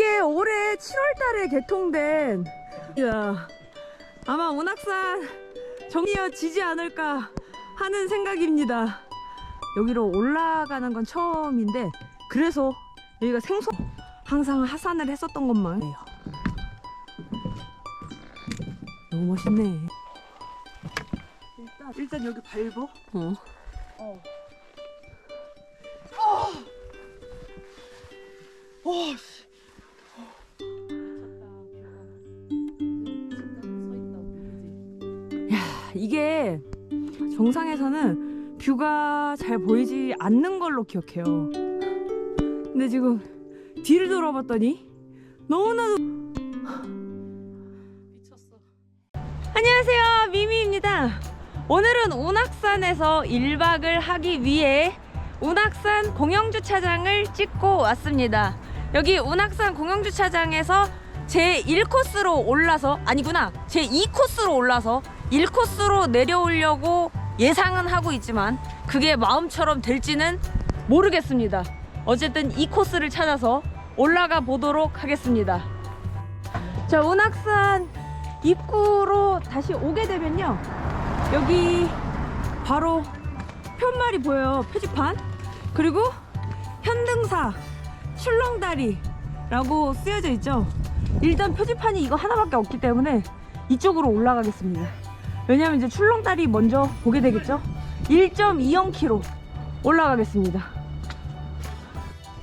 이게 올해 7월달에 개통된 야 아마 운악산 정리어지지 않을까 하는 생각입니다. 여기로 올라가는 건 처음인데 그래서 여기가 생소 항상 하산을 했었던 것만 해요. 너무 멋있네. 일단 일단 여기 밟어. 어. 어. 어. 씨. 이게 정상에서는 뷰가 잘 보이지 않는 걸로 기억해요. 근데 지금 뒤를 돌아봤더니 너무나도 미쳤어. 안녕하세요 미미입니다 오늘은 운악산에서 1박을 하기 위해 운악산 공영주차장을 찍고 왔습니다 여기 운악산 공영주차장에서 제 1코스로 올라서 아니구나 제 2코스로 올라서 1코스로 내려오려고 예상은 하고 있지만 그게 마음처럼 될지는 모르겠습니다. 어쨌든 2코스를 찾아서 올라가 보도록 하겠습니다. 자 운악산 입구로 다시 오게 되면요. 여기 바로 편말이 보여요. 표지판. 그리고 현등사 출렁다리라고 쓰여져 있죠. 일단 표지판이 이거 하나밖에 없기 때문에 이쪽으로 올라가겠습니다 왜냐면 이제 출렁다리 먼저 보게 되겠죠 1.20km 올라가겠습니다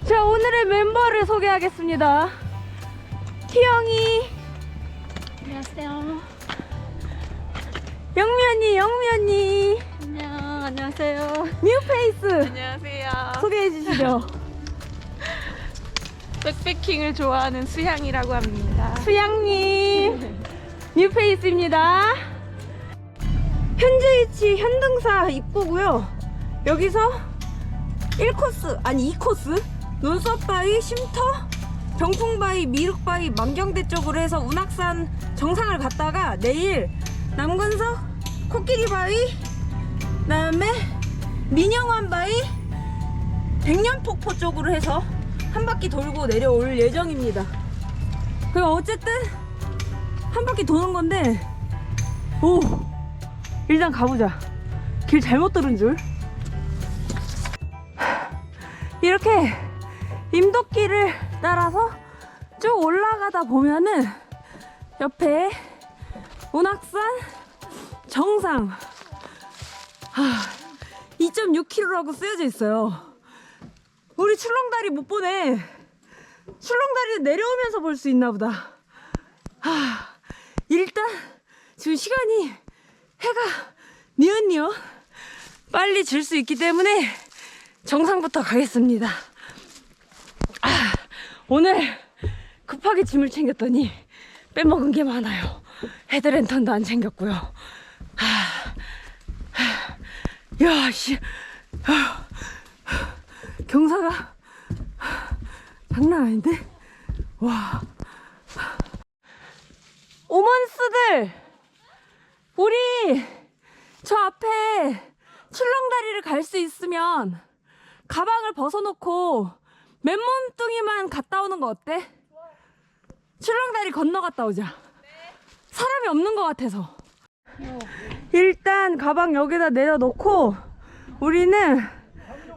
자 오늘의 멤버를 소개하겠습니다 티영이 안녕하세요. 영미 언니, 영미 언니, 안녕. 안녕하세요. 뉴페이스 안녕하세요. 소개해 주시죠. 백패킹을 좋아하는 수향이라고 합니다. 수양님, 뉴페이스입니다. 현재 위치 현등사 입구고요. 여기서 1코스, 아니 2코스, 눈썹바위, 쉼터, 병풍바위, 미륵바위, 만경대 쪽으로 해서 운악산 정상을 갔다가 내일 남근석, 코끼리바위, 그다음에 민영환바위, 백년폭포 쪽으로 해서 한 바퀴 돌고 내려올 예정입니다. 그 어쨌든 한 바퀴 도는 건데 오 일단 가보자. 길 잘못 들은 줄. 이렇게 임도길을 따라서 쭉 올라가다 보면은 옆에 운악산 정상 2.6km라고 쓰여져 있어요. 우리 출렁다리 못 보네. 출렁다리를 내려오면서 볼 수 있나 보다. 하, 일단 지금 시간이 해가 니은니은 빨리 질 수 있기 때문에 정상부터 가겠습니다. 아, 오늘 급하게 짐을 챙겼더니 빼먹은 게 많아요. 헤드랜턴도 안 챙겼고요. 하, 하, 야, 씨. 아, 경사가 장난 아닌데? 와. 오먼스들! 우리 저 앞에 출렁다리를 갈 수 있으면 가방을 벗어놓고 맨몸뚱이만 갔다 오는 거 어때? 출렁다리 건너 갔다 오자. 사람이 없는 것 같아서. 일단 가방 여기다 내려놓고 우리는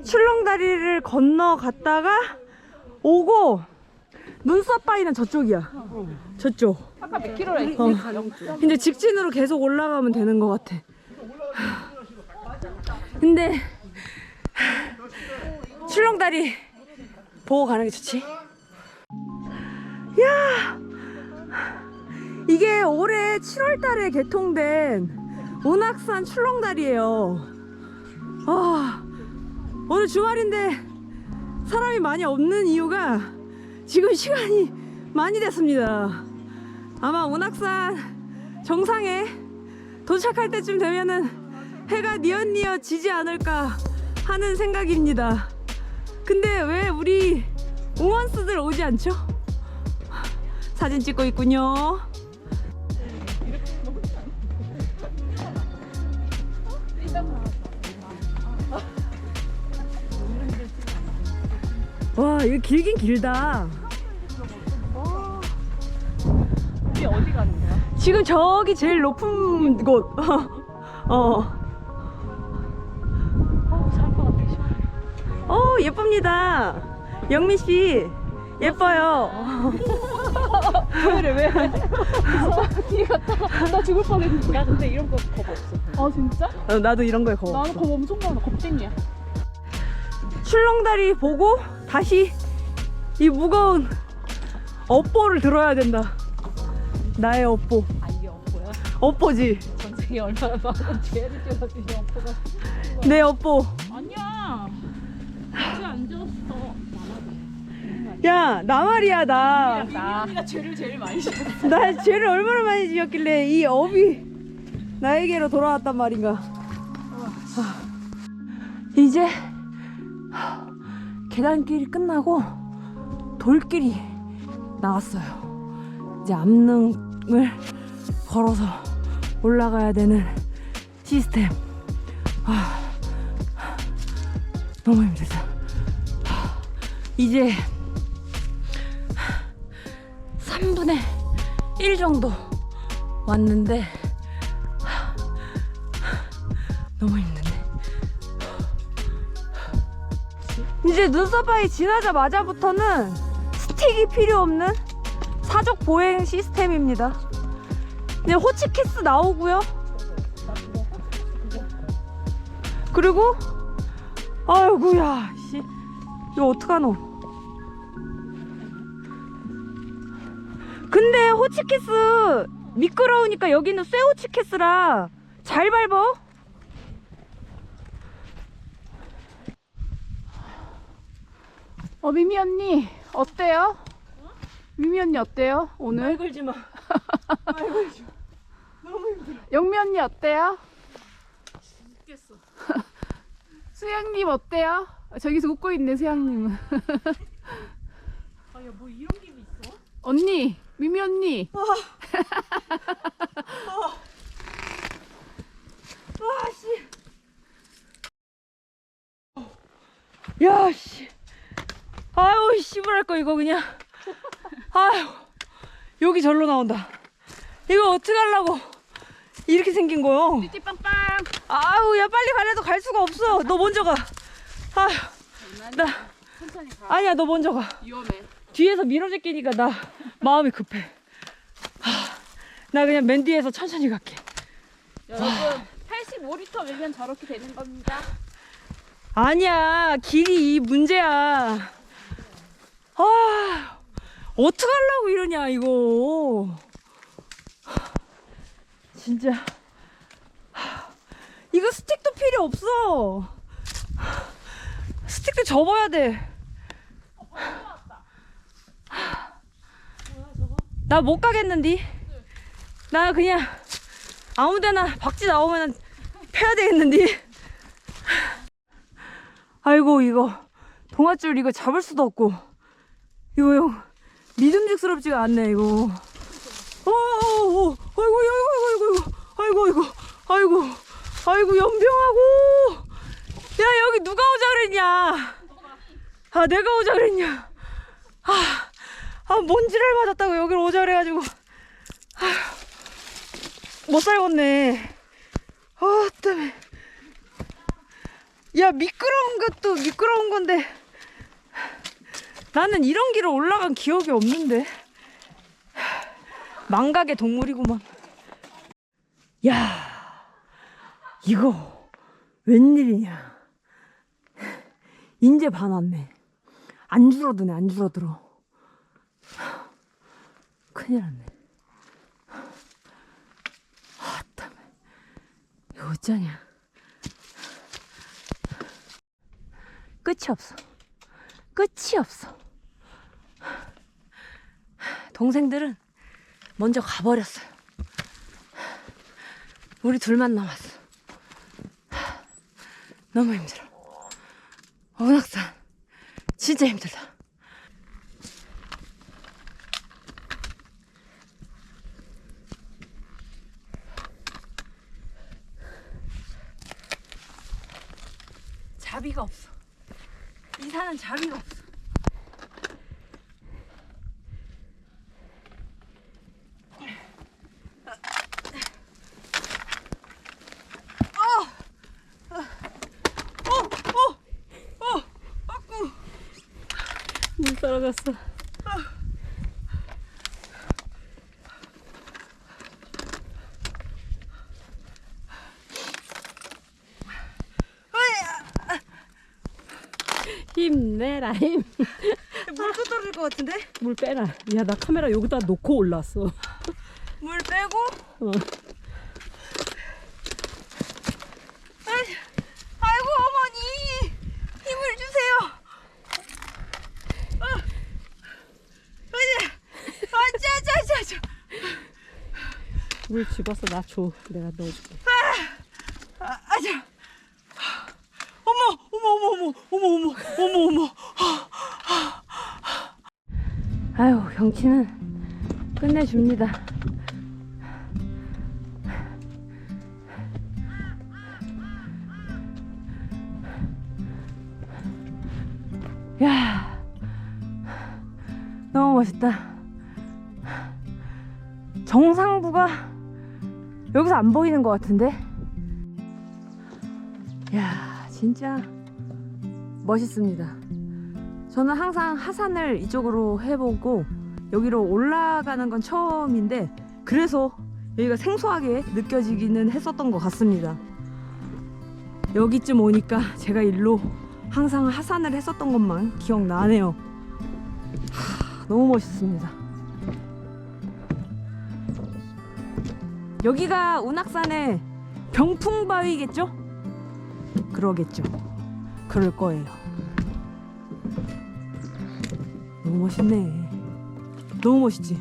출렁다리를 건너 갔다가 오고 눈썹 바위는 저쪽이야. 저쪽. 아까 몇 킬로라 했지? 어. 근데 직진으로 계속 올라가면 되는 것 같아. 근데 출렁다리 보고 가는 게 좋지. 야, 이게 올해 7월달에 개통된 운악산 출렁다리예요. 아, 오늘 주말인데 사람이 많이 없는 이유가 지금 시간이 많이 됐습니다. 아마 운악산 정상에 도착할 때쯤 되면은 해가 니엇니엇 지지 않을까 하는 생각입니다. 근데 왜 우리 우먼스들 오지 않죠? 사진 찍고 있군요. 와, 이거 길긴 길다. 지금 저기 제일 높은 곳. 어. 살것 같아. 어, 예쁩니다. 영민 씨. 예뻐요. 왜 왜? 뒤에 갔다가 나 죽을 뻔했는데. 나 근데 이런 거 겁 없어. 아 진짜? 어, 나도 이런 거에 겁 나는 없어. 겁 엄청 많아. 겁쟁이야. 출렁다리 보고 다시 이 무거운 업보를 들어야 된다. 나의 업보. 아 이게 없고요. 업보지. 전생이 얼마나 많은 죄를 지어가지고 없고가. 내 업보. 아니야. 같이 앉았어. 야, 나 말이야, 나. 나. 언니가 죄를 제일 많이 지었어. 나 죄를 얼마나 많이 지었길래 이 업이 나에게로 돌아왔단 말인가. 아, 이제 계단길이 끝나고 돌길이 나왔어요. 이제 암릉 을 걸어서 올라가야 되는 시스템. 아, 너무 힘들다. 이제 3분의 1 정도 왔는데 하, 너무 힘드네. 이제 눈썹바위 지나자마자부터는 스틱이 필요 없는 사족 보행 시스템입니다. 이제 호치키스 나오고요. 그리고 아이고야 씨 이거 어떡하노? 근데 호치키스 미끄러우니까 여기는 쇠 호치키스라 잘 밟어. 어 미미 언니 어때요? 미미 언니 어때요? 오늘? 걸지 마. 영미 언니 어때요? 수양님 어때요? 아, 저기서 웃고 있네 수양님은. 아야 뭐 이런 게 있어? 언니 미미 언니. 아씨. 야 씨. 아유 씨발할 거 이거 그냥. 아유 여기 절로 나온다. 이거 어떻게 하려고 이렇게 생긴 거요? 띠빵빵. 아우 야 빨리 가래도 갈 수가 없어. 너 먼저 가. 아휴 나 천천히 가. 아니야 너 먼저 가. 위험해. 뒤에서 밀어제끼니까 나 마음이 급해. 하, 나 그냥 맨 뒤에서 천천히 갈게. 여러분 85리터 밀면 저렇게 되는 겁니다. 아니야 길이 이 문제야. 아 어떡하려고 이러냐 이거. 진짜 이거 스틱도 필요 없어. 스틱도 접어야 돼. 나 못 가겠는디. 나 그냥 아무데나 박쥐 나오면 패야 되겠는디. 아이고 이거 동아줄 이거 잡을 수도 없고 이거 형 믿음직스럽지가 않네 이거. 어어어 아이고 아이고 아이고 아이고 아이고 아이고 아이고 연병하고 야 여기 누가 오자 그랬냐? 아 내가 오자 그랬냐? 아. 아, 먼지를 맞았다고 여기를 오자 그래가지고. 아휴, 못 살겠네. 아, 때문에. 야, 미끄러운 것도 미끄러운 건데. 나는 이런 길을 올라간 기억이 없는데. 망각의 동물이구만. 야, 이거 웬일이냐. 인제 반 왔네. 안 줄어드네, 안 줄어들어. 큰일 났네. 아, 땀. 이거 어쩌냐. 끝이 없어. 끝이 없어. 동생들은 먼저 가버렸어요. 우리 둘만 남았어. 너무 힘들어. 원악산 진짜 힘들다. 자비가 없어. 이 산은 자비가 없어. 힘 내라 힘. 물도 떨어질 것 같은데? 물 빼라. 야 나 카메라 여기다 놓고 올라왔어. 물 빼고 어. 아이, 아이고 어머니 힘을 주세요. 아, 아니, 아짜짜짜짜. 물 집어서 나 줘. 내가 넣어줄게. 아, 아자. 어머, 어머, 어머, 어머, 어머, 어머, 어머, 어머. 아유, 경치는 끝내줍니다. 야, 너무 멋있다. 정상부가 여기서 안 보이는 것 같은데? 야 진짜 멋있습니다 저는 항상 하산을 이쪽으로 해보고 여기로 올라가는 건 처음인데 그래서 여기가 생소하게 느껴지기는 했었던 것 같습니다 여기쯤 오니까 제가 일로 항상 하산을 했었던 것만 기억나네요 하, 너무 멋있습니다 여기가 운악산의 병풍바위겠죠? 그러겠죠. 그럴 거예요. 너무 멋있네. 너무 멋있지?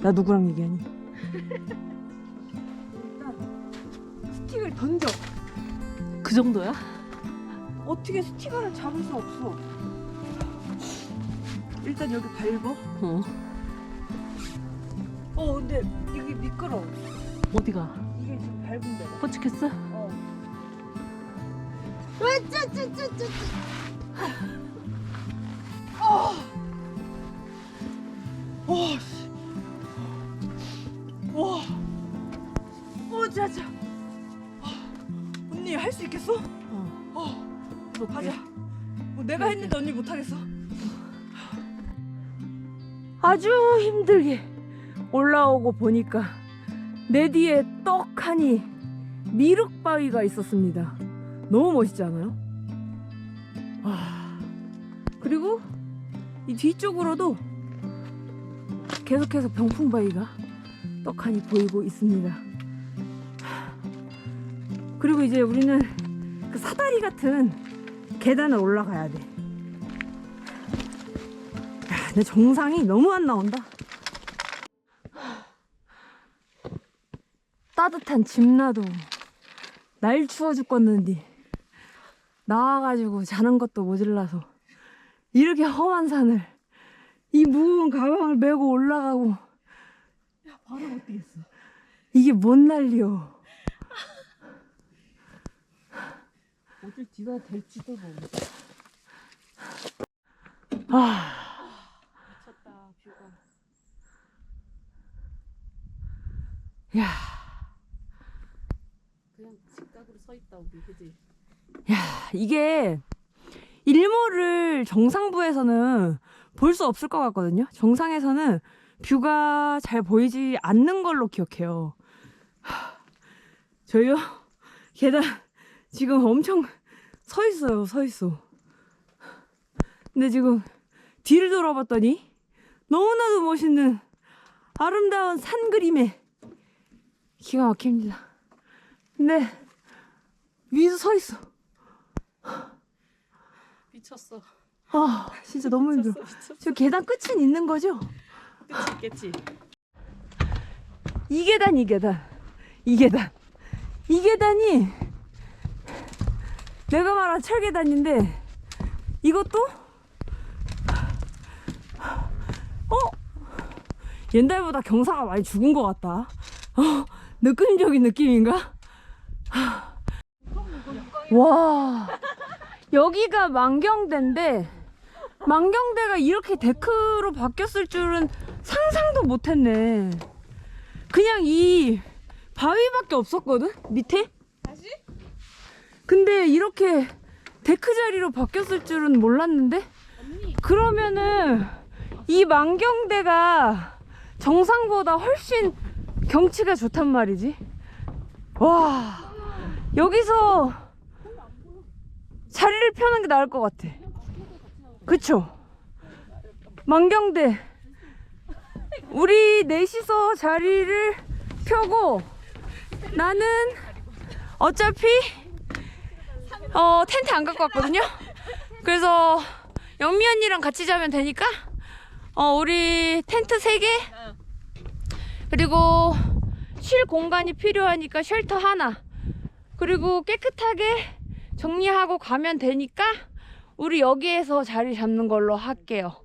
나 누구랑 얘기하니? 스틱을 던져. 그 정도야? 어떻게 스티커를 잡을 수 없어. 일단 여기 밟어. 어. 어, 근데 이게 미끄러워. 어디가? 이게 지금 밟은 데가. 뻗치겠어? 어. 와, 못 하겠어. 아주 힘들게 올라오고 보니까 내 뒤에 떡하니 미륵바위가 있었습니다. 너무 멋있지 않아요? 와. 그리고 이 뒤쪽으로도 계속해서 병풍바위가 떡하니 보이고 있습니다. 그리고 이제 우리는 그 사다리 같은 계단을 올라가야 돼. 야, 근데 정상이 너무 안 나온다. 따뜻한 집나도 날 추워 죽겠는데 나와가지고 자는 것도 모질라서 이렇게 험한 산을 이 무거운 가방을 메고 올라가고. 야 바로 못 뛰겠어? 이게 뭔 난리여 어딜 뒤가 될지도 모르. 아다 뷰가. 야, 그냥 직각으로 서 있다 우리 그지? 야 이게 일몰을 정상부에서는 볼 수 없을 것 같거든요. 정상에서는 뷰가 잘 보이지 않는 걸로 기억해요. 하, 저요 계단 지금 엄청 서 있어요. 서 있어. 근데 지금 뒤를 돌아봤더니 너무나도 멋있는 아름다운 산 그림에 기가 막힙니다. 근데 위에서 서 있어. 미쳤어. 아 진짜 너무 힘들어. 미쳤어. 저 계단 끝은 있는 거죠? 끝이 있겠지. 이 계단 이 계단 이 계단 이 계단이 내가 말한 철계단인데 이것도 어 옛날보다 경사가 많이 죽은 것 같다. 어 느낌적인 느낌인가? 와 여기가 만경대인데 만경대가 이렇게 데크로 바뀌었을 줄은 상상도 못했네. 그냥 이 바위밖에 없었거든 밑에. 다시? 근데 이렇게 데크 자리로 바뀌었을 줄은 몰랐는데. 그러면은 이 만경대가 정상보다 훨씬 경치가 좋단 말이지. 와 여기서 자리를 펴는 게 나을 것 같아. 그쵸? 만경대. 우리 넷이서 자리를 펴고 나는 어차피 어 텐트 안 갖고 왔거든요. 그래서 영미 언니랑 같이 자면 되니까 어 우리 텐트 3개 그리고 쉴 공간이 필요하니까 쉘터 하나 그리고 깨끗하게 정리하고 가면 되니까 우리 여기에서 자리 잡는 걸로 할게요.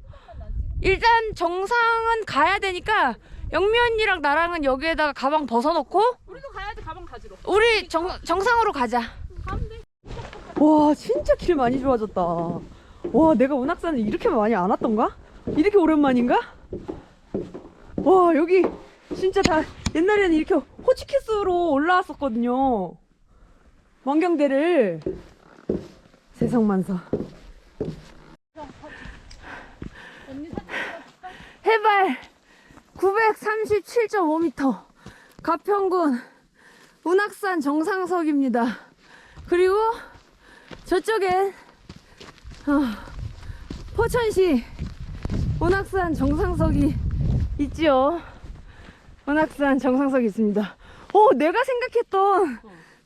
일단 정상은 가야 되니까 영미 언니랑 나랑은 여기에다가 가방 벗어놓고 우리도 가야지 가방 가지러. 우리 정, 정상으로 가자. 돼. 와 진짜 길 많이 좋아졌다. 와 내가 운악산을 이렇게 많이 안 왔던가? 이렇게 오랜만인가? 와 여기 진짜 다 옛날에는 이렇게 호치키스로 올라왔었거든요. 왕경대를 세상만사. 해발 937.5m 가평군 운악산 정상석입니다. 그리고 저쪽엔 어, 포천시 운악산 정상석이 있지요. 운악산 정상석이 있습니다. 어, 내가 생각했던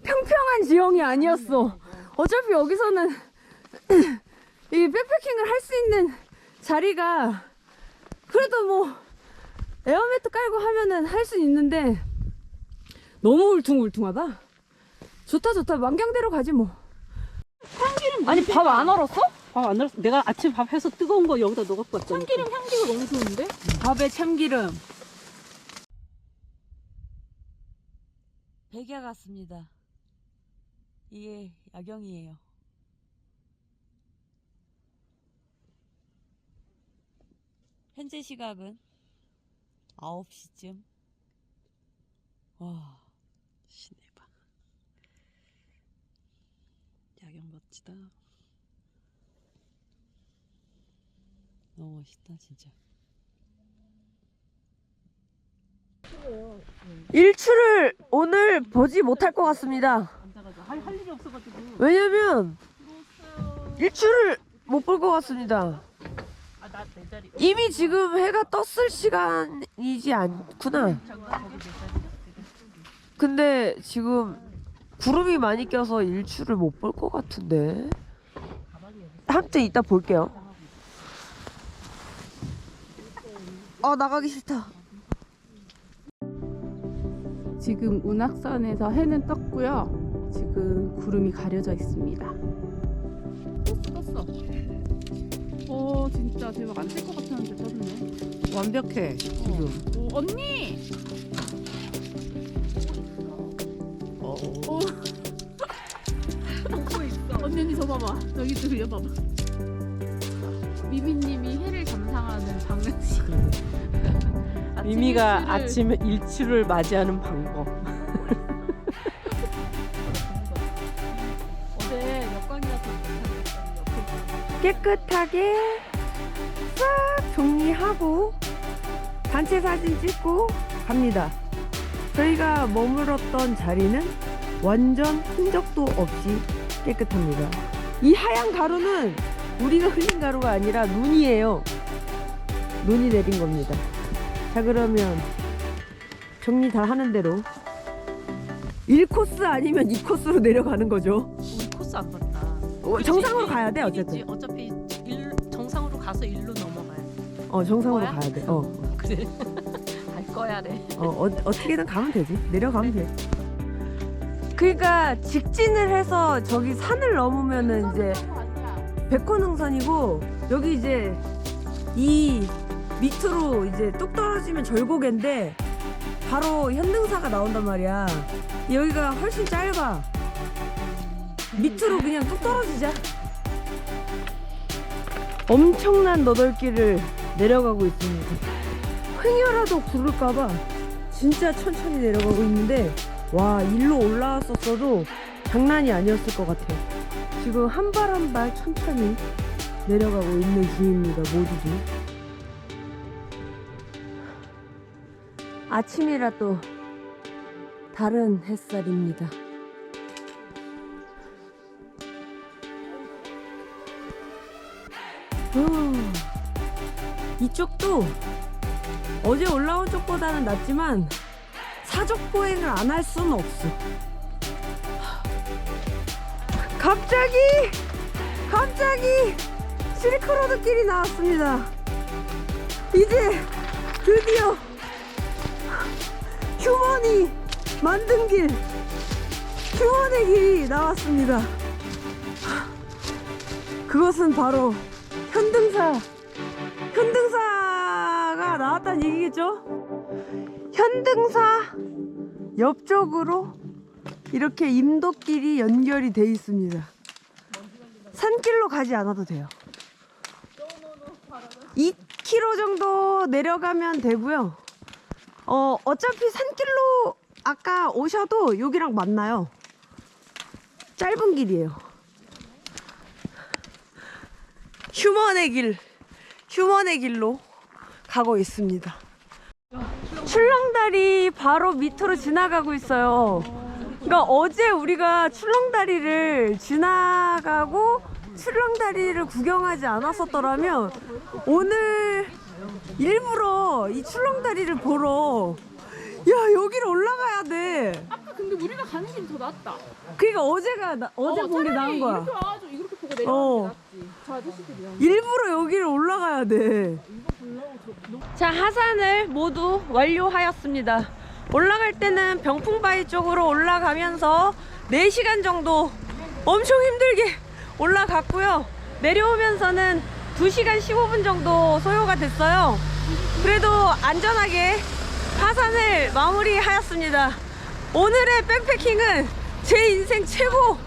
평평한 지형이 아니었어. 어차피 여기서는 이 백패킹을 할 수 있는 자리가 그래도 뭐 에어매트 깔고 하면은 할 수 있는데 너무 울퉁불퉁하다. 좋다 좋다 만경대로 가지 뭐. 아니 밥 안 얼었어? 밥안 넣었어. 내가 아침 밥 해서 뜨거운 거 여기다 넣어갖고 왔잖아. 참기름 향기가 너무 좋은데? 밥에 참기름. 백야 같습니다. 이게 야경이에요. 현재 시각은 9시쯤. 와, 시내봐. 야경 멋지다. 너무 멋있다, 진짜. 일출을 오늘 보지 못할 것 같습니다. 할, 할 일이 없어가지고. 왜냐면 일출을 못 볼 것 같습니다. 아, 나 내 자리. 이미 지금 해가 떴을 시간이지 않구나. 근데 지금 구름이 많이 껴서 일출을 못 볼 것 같은데. 한때 이따 볼게요. 아 나가기 싫다. 지금 운악산에서 해는 떴고요. 지금 구름이 가려져 있습니다. 떴어, 떴어. 오, 진짜 대박 안 뜰 것 같았는데 떴네. 완벽해 지금. 오, 언니! 어. 오. 보고 있어. 언니, 언니 저 봐봐. 여기 들려봐봐. 미미님이 해를 감상하는 장면식. 아침 미미가 일출을- 아침 일출을 맞이하는 방법. 어제 역광이라서 깨끗하게 싹 정리하고 단체 사진 찍고 갑니다. 저희가 머물렀던 자리는 완전 흔적도 없이 깨끗합니다. 이 하얀 가루는 우리가 흘린 가루가 아니라 눈이에요. 눈이 내린 겁니다. 자 그러면 정리 다 하는 대로 1코스 아니면 2코스로 내려가는 거죠. 우리 코스 안 봤다. 어, 정상으로 가야 돼 어쨌든. 어차피 일, 정상으로 가서 일로 넘어가야 돼. 어 정상으로 거야? 가야 돼. 어. 그래. 갈 거야 돼. 어, 어 어떻게든 가면 되지. 내려가면 돼. 그러니까 직진을 해서 저기 산을 넘으면은 이제 백호능선이고 여기 이제 이 밑으로 이제 뚝 떨어지면 절곡인데 바로 현능사가 나온단 말이야. 여기가 훨씬 짧아. 밑으로 그냥 뚝 떨어지자. 엄청난 너덜길을 내려가고 있습니다. 횡여라도 구를까봐 진짜 천천히 내려가고 있는데 와 일로 올라왔었어도 장난이 아니었을 것 같아. 지금 한 발 한 발 천천히 내려가고 있는 중입니다 모두들. 아침이라 또 다른 햇살입니다. 음, 이쪽도 어제 올라온 쪽보다는 낫지만 사족 보행을 안 할 수는 없어. 갑자기 갑자기 실크로드 길이 나왔습니다. 이제 드디어 휴먼이 만든 길 휴먼의 길이 나왔습니다. 그것은 바로 현등사 현등사가 나왔다는 얘기겠죠? 현등사 옆쪽으로 이렇게 임도길이 연결이 돼 있습니다. 산길로 가지 않아도 돼요. 2km 정도 내려가면 되고요. 어, 어차피 산길로 아까 오셔도 여기랑 만나요. 짧은 길이에요. 휴먼의 길, 휴먼의 길로 가고 있습니다. 출렁다리 바로 밑으로 지나가고 있어요. 그러니까 어제 우리가 출렁다리를 지나가고 출렁다리를 구경하지 않았었더라면 오늘 일부러 이 출렁다리를 보러 야 여기를 올라가야 돼. 아까 근데 우리가 가는 길이 더 낫다. 그러니까 어제가 나- 어제 어, 본게 나은 차라리 거야. 이렇게 와가지고 이렇게 보고 내려가는 어. 게 낫지. 저 아저씨들이야. 일부러 여기를 올라가야 돼. 자, 하산을 모두 완료하였습니다. 올라갈 때는 병풍바위 쪽으로 올라가면서 4시간 정도 엄청 힘들게 올라갔고요. 내려오면서는 2시간 15분 정도 소요가 됐어요. 그래도 안전하게 하산을 마무리하였습니다. 오늘의 백패킹은 제 인생 최고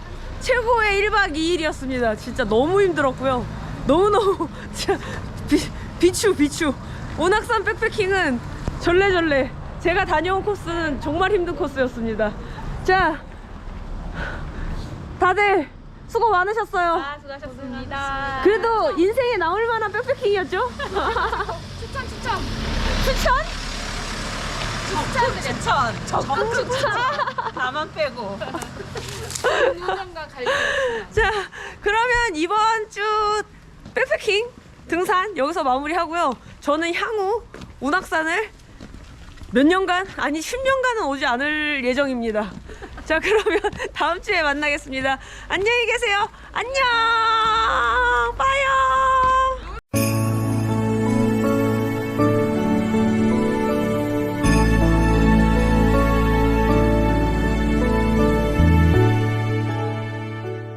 최고의 1박 2일이었습니다. 진짜 너무 힘들었고요. 너무너무 진짜 비, 비추 비추. 오낙산 백패킹은 절레절레. 제가 다녀온 코스는 정말 힘든 코스였습니다. 자, 다들 수고 많으셨어요. 아, 수고하셨습니다. 그래도 인생에 나올 만한 백패킹이었죠? 추천 추천. 추천? 적극 추천. 적극 추천. 다만 빼고. 관련. 자, 그러면 이번 주 백패킹 등산 여기서 마무리하고요. 저는 향후 운악산을 몇 년간, 아니 10년간은 오지 않을 예정입니다. 자, 그러면 다음 주에 만나겠습니다. 안녕히 계세요. 안녕! 빠이!